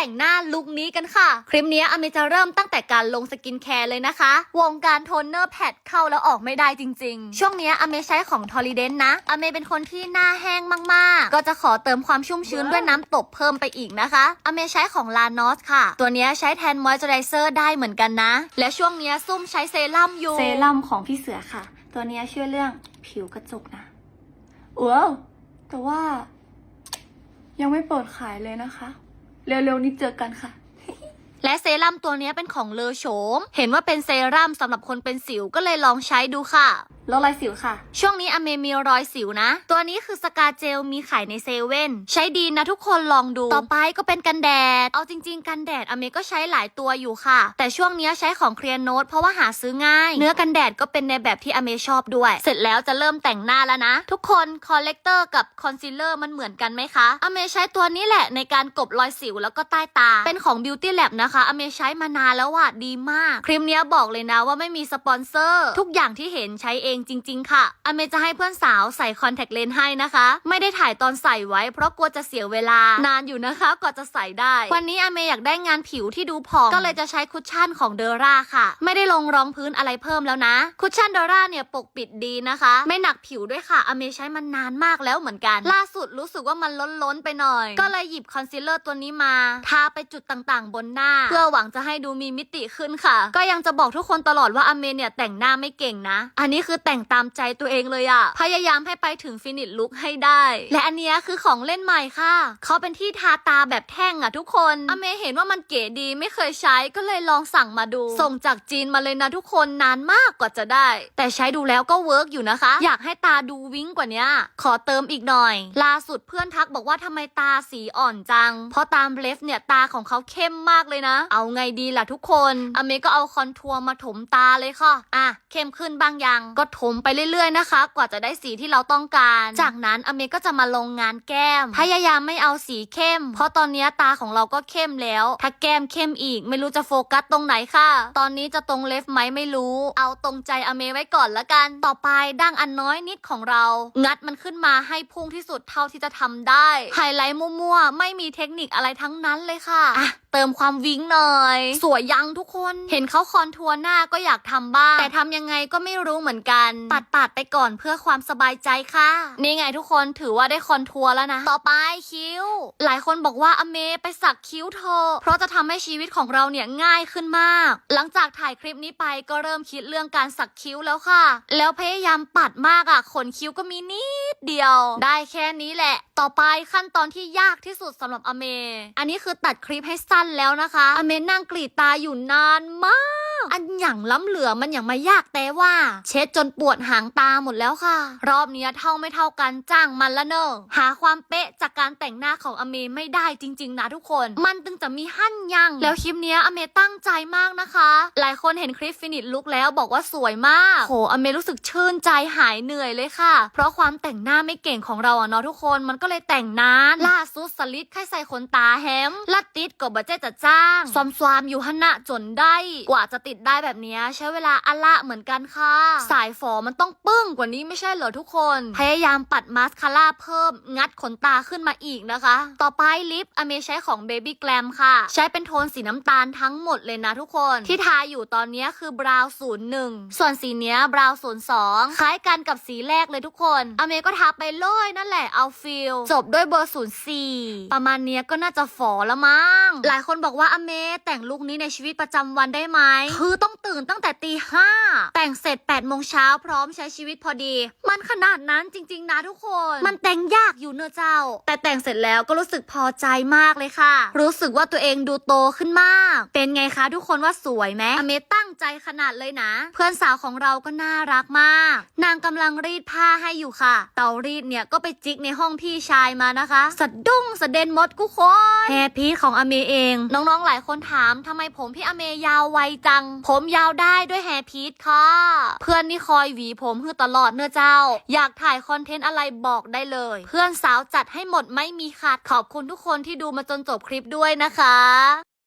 แต่งหน้าลุคนี้กันค่ะ คลิปนี้อเมจะเริ่มตั้งแต่การลงสกินแคร์เลยนะคะ วงการโทนเนอร์แพดเข้าแล้วออกไม่ได้จริง ๆ ช่วงนี้อเมใช้ของทอริเดนนะอเมเป็นคนที่หน้าแห้งมากๆ ก็จะขอเติมความชุ่มชื้นด้วยน้ำตบเพิ่มไปอีกนะคะอเมใช้ของลานอสค่ะ ตัวนี้ใช้แทนมอยเจอไรเซอร์ได้เหมือนกันนะ และช่วงนี้ซุ่มใช้เซรั่มอยู่เซรั่มของพี่เสือค่ะ ตัวนี้ช่วยเรื่องผิวกระจกนะว้าวแต่ว่ายังไม่เปิดขายเลยนะคะ เร็วๆนี้เจอกันค่ะ และเซรั่มตัวเนี้ยเป็นของเลอโฉม เห็นว่าเป็นเซรั่มสำหรับคนเป็นสิวก็เลยลองใช้ดูค่ะลดรอยสิวค่ะ ช่วงนี้อเมมีรอยสิวนะ ตัวนี้คือสกาเจลมีขายในเซเว่น ใช้ดีนะทุกคนลองดู ต่อไปก็เป็นกันแดด เอาจริง ๆ กันแดดอเมก็ใช้หลายตัวอยู่ค่ะ แต่ช่วงนี้ใช้ของเคลียร์โนตเพราะว่าหาซื้อง่าย เนื้อกันแดดก็เป็นในแบบที่อเมชอบด้วย เสร็จแล้วจะเริ่มแต่งหน้าแล้วนะ ทุกคนคอลเลกเตอร์กับคอนซีลเลอร์มันเหมือนกันไหมคะ อเมใช้ตัวนี้แหละในการกลบรอยสิวแล้วก็ใต้ตา เป็นของ Beauty Lab นะคะอเมใช้มานานแล้วว่ะดีมาก ครีมเนี้ยบอกเลยนะว่าไม่มีสปอนเซอร์ ทุกอย่างที่เห็นใช้เองจริง ๆ ค่ะ อเมจะให้เพื่อนสาวใส่คอนแทคเลนส์ให้นะคะ ไม่ได้ถ่ายตอนใส่ไว้ เพราะกลัวจะเสียเวลานานอยู่นะคะกว่าจะใส่ได้ วันนี้อเมอยากได้งานผิวที่ดูผ่องก็เลยจะใช้คุชชั่นของเดอร่าค่ะ ไม่ได้ลงรองพื้นอะไรเพิ่มแล้วนะ คุชชั่นเดอร่าเนี่ยปกปิดดีนะคะ ไม่หนักผิวด้วยค่ะ อเมใช้มันนานมากแล้วเหมือนกัน ล่าสุดรู้สึกว่ามันล้นๆไปหน่อย ก็เลยหยิบคอนซีลเลอร์ตัวนี้มา ทาไปจุดต่างๆ บนหน้าเพื่อหวังจะให้ดูมีมิติขึ้นค่ะ ก็ยังจะบอกทุกคนตลอดว่าอเมเนี่ยแต่งหน้าไม่เก่งนะ อันนี้คือแต่งตามใจตัวเองเลยอะพยายามให้ไปถึงฟินิชลุคให้ได้ และอันนี้คือของเล่นใหม่ค่ะ เขาเป็นที่ทาตาแบบแท่งอะทุกคนอเมเห็นว่ามันเก๋ดีไม่เคยใช้ก็เลยลองสั่งมาดู ส่งจากจีนมาเลยนะทุกคนนานมากกว่าจะได้ แต่ใช้ดูแล้วก็เวิร์กอยู่นะคะ อยากให้ตาดูวิ้งกว่านี้ขอเติมอีกหน่อย ล่าสุดเพื่อนทักบอกว่าทำไมตาสีอ่อนจัง เพราะตามเบลฟเนี่ยตาของเขาเข้มมากเลยนะเอาไงดีล่ะทุกคนอเมก็เอาคอนทัวร์มาถมตาเลยค่ะ อะ เข้มขึ้นบางอย่างก็ถมไปเรื่อยๆนะคะ กว่าจะได้สีที่เราต้องการ จากนั้นอเมก็จะมาลงงานแก้ม พยายามไม่เอาสีเข้ม เพราะตอนนี้ตาของเราก็เข้มแล้ว ถ้าแก้มเข้มอีก ไม่รู้จะโฟกัสตรงไหนค่ะ ตอนนี้จะตรงเลฟไหมไม่รู้ เอาตรงใจอเมไว้ก่อนละกัน ต่อไปดั้งอันน้อยนิดของเรา งัดมันขึ้นมาให้พุ่งที่สุดเท่าที่จะทำได้ ไฮไลท์มั่วๆ ไม่มีเทคนิคอะไรทั้งนั้นเลยค่ะอะเติมความวิ้งหน่อย สวยยังทุกคน เห็นเขาคอนทัวร์หน้าก็อยากทำบ้าง แต่ทำยังไงก็ไม่รู้เหมือนกัน ปัดปัดๆไปก่อนเพื่อความสบายใจค่ะ นี่ไงทุกคนถือว่าได้คอนทัวร์แล้วนะ ต่อไปคิ้ว หลายคนบอกว่าอเมไปสักคิ้วเธอะเพราะจะทำให้ชีวิตของเราเนี่ยง่ายขึ้นมาก หลังจากถ่ายคลิปนี้ไปก็เริ่มคิดเรื่องการสักคิ้วแล้วค่ะ แล้วพยายามปัดมากอะ่ะขนคิ้วก็มีนิดเดียว ได้แค่นี้แหละ ต่อไปขั้นตอนที่ยากที่สุดสำหรับอเม อันนี้คือตัดคลิปให้สั้นแล้วนะคะอเมนั่งกรีดตาอยู่นานมาก อันอย่างล้ำเหลือมันอย่างมายากแต่ว่า เช็ดจนปวดหางตาหมดแล้วค่ะ รอบนี้เท่าไม่เท่ากันจ้างมันละเนอะหาความเป๊ะจากการแต่งหน้าของอเมไม่ได้จริง ๆ นะทุกคน มันตึงจะมีหั่นยังแล้วคลิปนี้อเมตั้งใจมากนะคะ หลายคนเห็นคลิปฟินิชลุกแล้วบอกว่าสวยมากโหอเมรู้สึกชื่นใจหายเหนื่อยเลยค่ะ เพราะความแต่งหน้าไม่เก่งของเราอะเนาะทุกคนมันก็เลยแต่งนานล่าสุดสลิดแค่ใส่ขนตาแฮมลัดติดก็บ่เจ๊จะจ้างซอมซวามอยู่หนนะจนได้กว่าจะติดได้แบบเนี้ยใช้เวลาอะละเหมือนกันค่ะ สายฝอมันต้องปึ้งกว่านี้ไม่ใช่เหรอทุกคน พยายามปัดมาสคาร่าเพิ่มงัดขนตาขึ้นมาอีกนะคะ ต่อไปลิปอเมใช้ของ Baby Glam ค่ะ ใช้เป็นโทนสีน้ำตาลทั้งหมดเลยนะทุกคน ที่ทาอยู่ตอนนี้คือบราวน์ศูนย์หนึ่งส่วนสีเนี้ยบราวน์ศูนย์สองคล้ายกันกับสีแรกเลยทุกคน อเมก็ทาไปเลยนั่นแหละเอาฟิลจบด้วยเบอร์ศูนย์สี่ประมาณเนี้ยก็น่าจะฝอละมั้งหลายคนบอกว่าอเมแต่งลุคนี้ในชีวิตประจำวันได้ไหมคือต้องตื่นตั้งแต่ตีห้าแต่งเสร็จ8ปดโมงเช้าพร้อมใช้ชีวิตพอดี มันขนาดนั้นจริง ๆ นะทุกคน มันแต่งยากอยู่เนอะเจ้า แต่แต่งเสร็จแล้วก็รู้สึกพอใจมากเลยค่ะ รู้สึกว่าตัวเองดูโตขึ้นมาก เป็นไงคะทุกคนว่าสวยไหมอเมตั้งใจขนาดเลยนะ เพื่อนสาวของเราก็น่ารักมาก นางกำลังรีดผ้าให้อยู่ค่ะ เตารีดเนี่ยก็ไปจิกในห้องพี่ชายมานะคะ สะดุ้งสะเด็นหมดกุคน แฮร์พีของอเมเอง น้องๆ หลายคนถามทำไมผมพี่อเมยาวไวจัง ผมยาวได้ด้วยแฮร์พีทค่ะ เพื่อนนี่คอยหวีผมคือตลอดเนื้อเจ้า อยากถ่ายคอนเทนต์อะไรบอกได้เลย เพื่อนสาวจัดให้หมดไม่มีขาดขอบคุณทุกคนที่ดูมาจนจบคลิปด้วยนะคะ